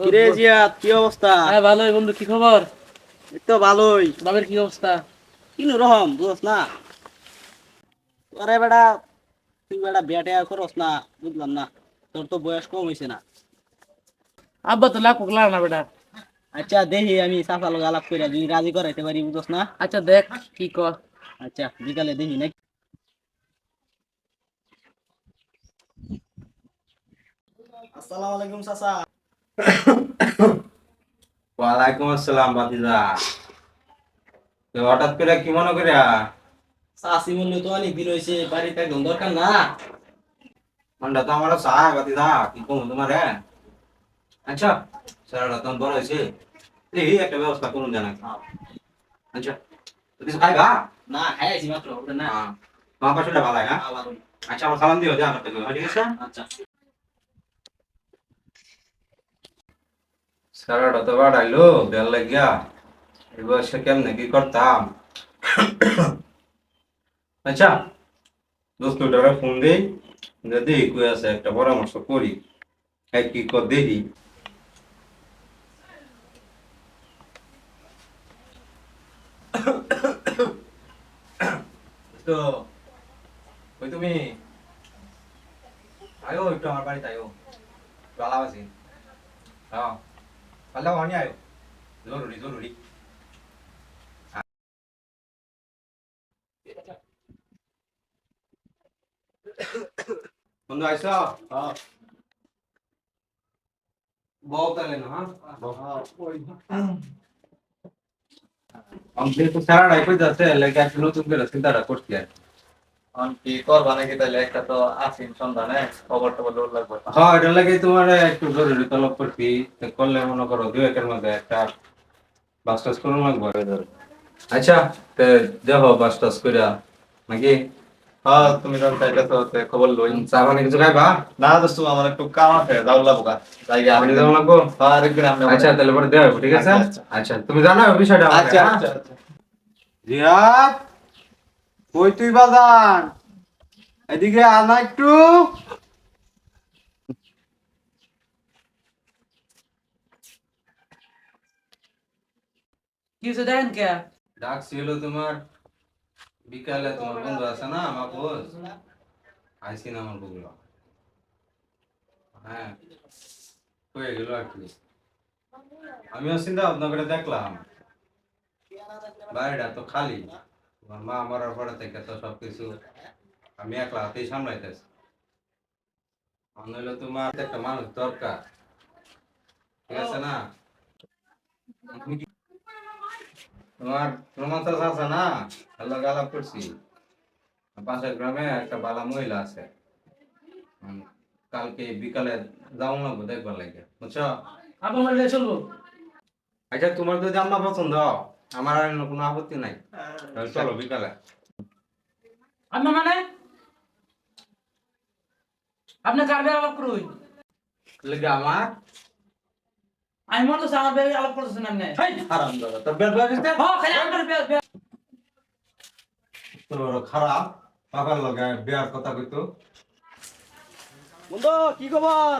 কিরে জিয়াত কি অবস্থা? হ্যাঁ ভালোই বন্ধু কি খবর? তো ভালোই। বাবের কি অবস্থা? কিনু রহম বুঝস না? তোরে বেটা তুই বেটা বিয়াটা করস না বুঝলাম না। তোর তো বয়স কম হয়েছে না। আব্বা তো লাখ লাগলা না বেটা। আচ্ছা দেখি আমি চাচা লোক আলাপ করে যদি রাজি করাইতে পারি বুঝস না? আচ্ছা দেখ কি কর আচ্ছা বিকালে দেখি নাকি। আসসালামু আলাইকুম চাচা। ওয়ালাইকুম আসসালাম বাতিজা তো হঠাৎ করে কি মনে করে চাষি মূল্য তো অনেক দিন হয়েছে বাড়িতে একদম দরকার না। মনটা তো আমার চায় বাতিজা কি কম তোমার? আচ্ছা স্যারটা তো বড় হয়েছে এই একটা ব্যবস্থা করুন জানা আচ্ছা তো কিছু খাইবা? না খাইছি মাত্র ওটা না। হ্যাঁ তোমার পাশে ভালো হ্যাঁ আবার আচ্ছা আমার সালাম দিও যা আমার ঠিক আছে আচ্ছা। স্যারটা তো বাড়াইলো, বেল লাগিয়া। এই বয়সে কেমনে কি করতাম? আচ্ছা দোস্তটারে ফোন দেই, যদি কই আছে একটা পরামর্শ করি এক কি কর দেখি। তো ওই তুমি? আয়ো, একটু আমার বাড়িতে আয়ো। ভালো আছি। হ্যাঁ। পাল্লা ভাঙি আয়ো জরুরি জরুরি বন্ধু আইস বউ তাহলে না আমি তো সারা রাই কই যাচ্ছে লাগে এক নতুন করে চিন্তাটা করছি আর কি করবা নাকি তাহলে? একটা তো আসিন সন্ধানে খবর টবর লোড লাগবে। হ্যাঁ এটা লাগে তোমার একটু জরুরি তলব করছি তো করলে মনে করো দু একের মধ্যে একটা বাস টাস করুন লাগবে। আচ্ছা তো দেখো বাস টাস কইরা নাকি? হ্যাঁ তুমি যখন চাইলে তো তে খবর লই। চা পানি কিছু খাইবা? না দোস্ত আমার একটু কাম আছে যাও লাগবো গা। জায়গা আপনি যাওয়া লাগবো? হ্যাঁ আরেকদিন আপনি আচ্ছা তাহলে পরে দেওয়া ঠিক আছে? আচ্ছা, আচ্ছা। আচ্ছা তুমি জানো বিষয়টা আচ্ছা হ্যাঁ? কই তুই বাজান? এদিকে আনা একটু। কি হয়েছে দেখেন কে? ডাকছিল তোমার বিকালে তোমার বন্ধু আছে না আমার বোস আইসি না আমার বগুলো হ্যাঁ হয়ে গেল আর কি? আমিও চিন্তা ভাবনা করে দেখলাম। বাড়িটা তো খালি। মা মরার পরে থেকে তো সবকিছু আমি একলা হাতেই সামলাইতেছি। হইল তোমার একটা মানুষ দরকার। ঠিক আছে না? তোমার রোমান্সাস আছে না? আল্লাহ গালাপ করছি। পাশের গ্রামে একটা বালা মহিলা আছে। কালকে বিকালে যাও লাগবো দেখবার লাগে। বুঝছ? আচ্ছা তোমার যদি আম্মা পছন্দ আমার আর কোনো আপত্তি নাই। চলো বিকালে। আম্মা মানে? আপনি কার বিয়ে আলাপ করুন? লেগে আমার? আমি মনে হচ্ছে আমার বিয়ে আলাপ করতেছেন আপনি। হারাম দাদা তোর বের হ্যাঁ খালি বিয়ে- বিয়ে- তোর খারাপ বাবার লগে বিয়ার কথা কইতো। বন্ধু কি খবর?